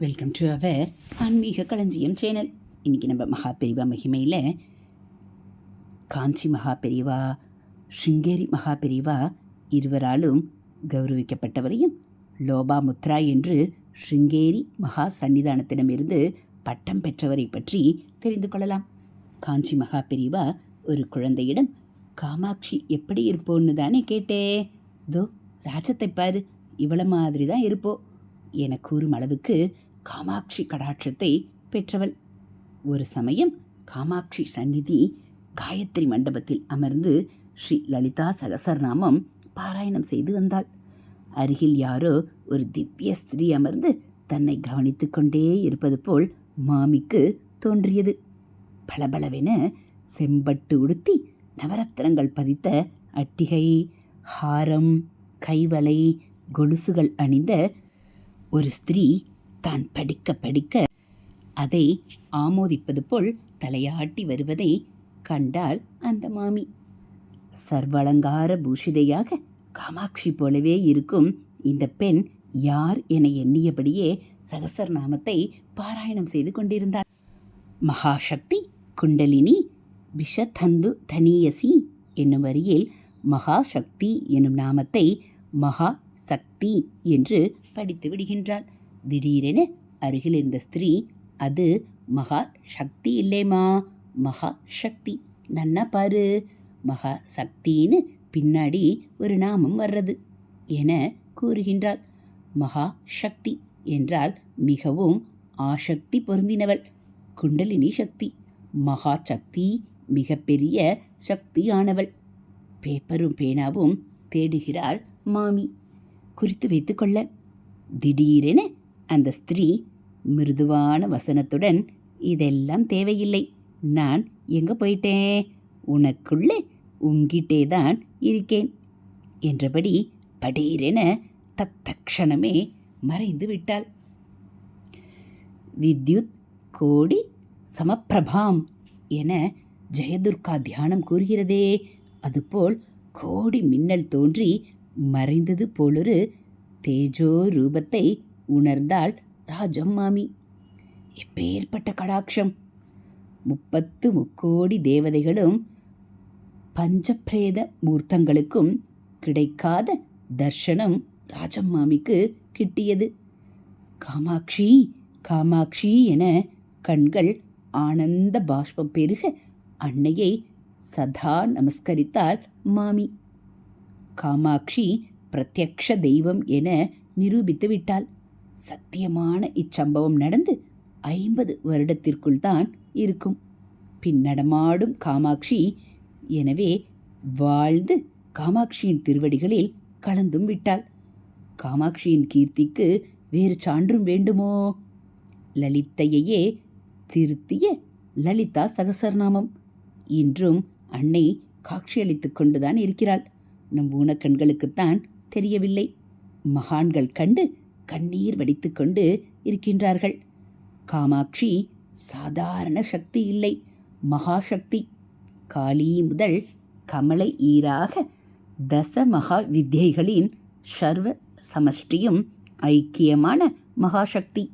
Welcome to our ஆன்மீக களஞ்சியம் channel. இன்றைக்கி நம்ம மகா பெரிவா மகிமையில் காஞ்சி மகா பெரிவா ஸ்ருங்கேரி மகா பெரிவா இருவராலும் கௌரவிக்கப்பட்டவரையும் லோபாமுத்ரா என்று ஸ்ருங்கேரி மகா சன்னிதானத்திடமிருந்து பட்டம் பெற்றவரை பற்றி தெரிந்து கொள்ளலாம். காஞ்சி மகா பெரிவா ஒரு குழந்தையிடம் காமாட்சி எப்படி இருப்போன்னு தானே கேட்டே? தோ ராஜத்தை பாரு இவளை மாதிரி தான் இருப்போம் என கூறும் அளவுக்கு காமாட்சி கடாட்சத்தை பெற்றவள். ஒரு சமயம் காமாட்சி சந்நிதி காயத்ரி மண்டபத்தில் அமர்ந்து ஸ்ரீ லலிதா சகசரநாமம் பாராயணம் செய்து வந்தாள். அருகில் யாரோ ஒரு திவ்ய ஸ்திரீ அமர்ந்து தன்னை கவனித்து கொண்டே இருப்பது போல் மாமிக்கு தோன்றியது. பளபளவென செம்பட்டு உடுத்தி நவரத்தினங்கள் பதித்த அட்டிகை ஹாரம் கைவலை கொலுசுகள் அணிந்த ஒரு ஸ்திரீ தான் படிக்க படிக்க அதை ஆமோதிப்பது போல் தலையாட்டி வருவதை கண்டால் அந்த மாமி. சர்வலங்கார பூஷிதையாக காமாட்சி போலவே இருக்கும் இந்த பெண் யார் என எண்ணியபடியே சகசரநாமத்தை பாராயணம் செய்து கொண்டிருந்தார் மகாசக்தி குண்டலினி விஷதந்து தனியசி என்னும் வரியில் மகாசக்தி எனும் நாமத்தை மகா சக்தி என்று படித்து விடுகின்றாள். திடீரென அருகில் இருந்த ஸ்திரீ அது மகா சக்தி இல்லைம்மா மகா சக்தி. நன்னா பாரு மகா சக்தின்னு பின்னாடி ஒரு நாமம் வர்றது என கூறுகின்றாள். மகா சக்தி என்றால் மிகவும் ஆசக்தி பொருந்தினவள் குண்டலினி சக்தி. மகா சக்தி மிகப்பெரிய சக்தியானவள். பேப்பரும் பேனாவும் தேடுகிறாள் மாமி. குறித்து வைத்துக்கொள்ள திடீரென அந்த ஸ்திரீ மிருதுவான வசனத்துடன் இதெல்லாம் தேவையில்லை. நான் எங்கே போயிட்டேன்? உனக்குள்ளே உங்கிட்டே தான் இருக்கேன். என்றபடி படீரென தத்தக்ஷணமே மறைந்து விட்டாள். வித்யுத் கோடி சமப்பிரபாம் என ஜெயதுர்கா தியானம் கூறுகிறதே அதுபோல் கோடி மின்னல் தோன்றி மறைந்தது போலொரு தேஜோ ரூபத்தை உணர்ந்தாள் ராஜம்மாமி. எப்பேற்பட்ட கடாட்சம் முப்பத்து முக்கோடி தேவதைகளும் பஞ்சப்பிரேத மூர்த்தங்களுக்கும் கிடைக்காத தர்ஷனம் ராஜம்மாமிக்கு கிட்டியது. காமாட்சி காமாட்சி என கண்கள் ஆனந்த பாஷ்பம் பெருக அன்னையை சதா நமஸ்கரித்தாள் மாமி. காமாட்சி பிரத்யக்ஷ தெய்வம் என நிரூபித்து விட்டாள். சத்தியமான இச்சம்பவம் நடந்து ஐம்பது வருடத்திற்குள் தான் இருக்கும். பின் நடமாடும் காமாட்சி எனவே வாழ்ந்து காமாட்சியின் திருவடிகளில் கலந்தும் விட்டாள். காமாட்சியின் கீர்த்திக்கு வேறு சான்றும் வேண்டுமோ? லலித்தையே திருத்திய லலிதா சகசரநாமம். இன்றும் அன்னை காட்சியளித்து கொண்டுதான் இருக்கிறாள். நம் ஊனக்கண்களுக்குத்தான் தெரியவில்லை. மகான்கள் கண்டு கண்ணீர் வடித்து கொண்டு இருக்கின்றார்கள். காமாட்சி சாதாரண சக்தி இல்லை. மகாசக்தி. காளி முதல் கமலை ஈராக தச மகா வித்யைகளின் சர்வ சமஷ்டியும் ஐக்கியமான மகாசக்தி.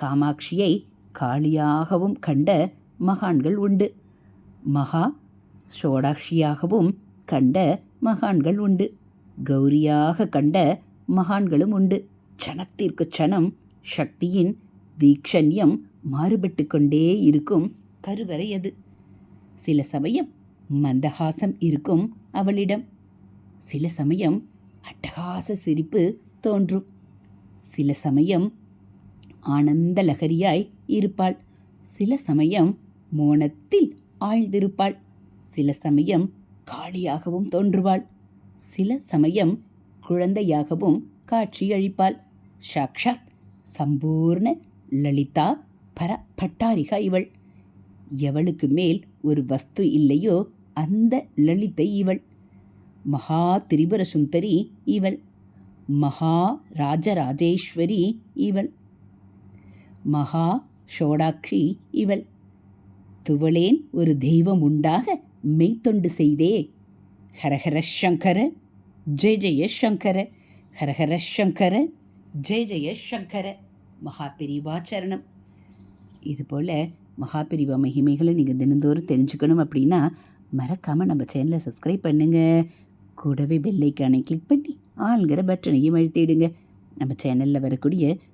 காமாட்சியை காளியாகவும் கண்ட மகான்கள் உண்டு. மகா சோடாட்சியாகவும் கண்ட மகான்கள் உண்டு. கௌரியாக கண்ட மகான்களும் உண்டு. க்ஷணத்திற்கு சனம் சக்தியின் தீக்ஷண்யம் மாறுபட்டு கொண்டே இருக்கும் கருவறை அது. சில சமயம் மந்தகாசம் இருக்கும் அவளிடம். சில சமயம் அட்டகாச சிரிப்பு தோன்றும். சில சமயம் ஆனந்த லகரியாய் இருப்பாள். சில சமயம் மோனத்தில் ஆழ்ந்திருப்பாள். சில சமயம் காளியாகவும் தோன்றுவாள். சில சமயம் குழந்தையாகவும் காட்சியளிப்பாள். சாக்ஷாத் சம்பூர்ண லலிதா பர பட்டாரிகா இவள். எவளுக்கு மேல் ஒரு வஸ்து இல்லையோ அந்த லலிதை இவள். மகா திரிபுர சுந்தரி இவள். மகா ராஜராஜேஸ்வரி இவள். மகா ஷோடாக்ஷி இவள். துவளேன் ஒரு தெய்வம் உண்டாக மெய்த்தொண்டு செய்தே. ஹரஹர சங்கர ஜெய ஜெய சங்கர ஹரஹர சங்கர ஜெய ஜெய சங்கர. மகாபிரிவாச்சரணம் இதுபோல் மகாபெரிவா மகிமைகளை நீங்கள் தினந்தோறும் தெரிஞ்சுக்கணும் அப்படின்னா மறக்காமல் நம்ம சேனலை சப்ஸ்கிரைப் பண்ணுங்கள் கூடவே பெல்லைக்கானை கிளிக் பண்ணி ஆளுங்கிற பட்டனையும் அழுத்திடுங்க. நம்ம சேனலில் வரக்கூடிய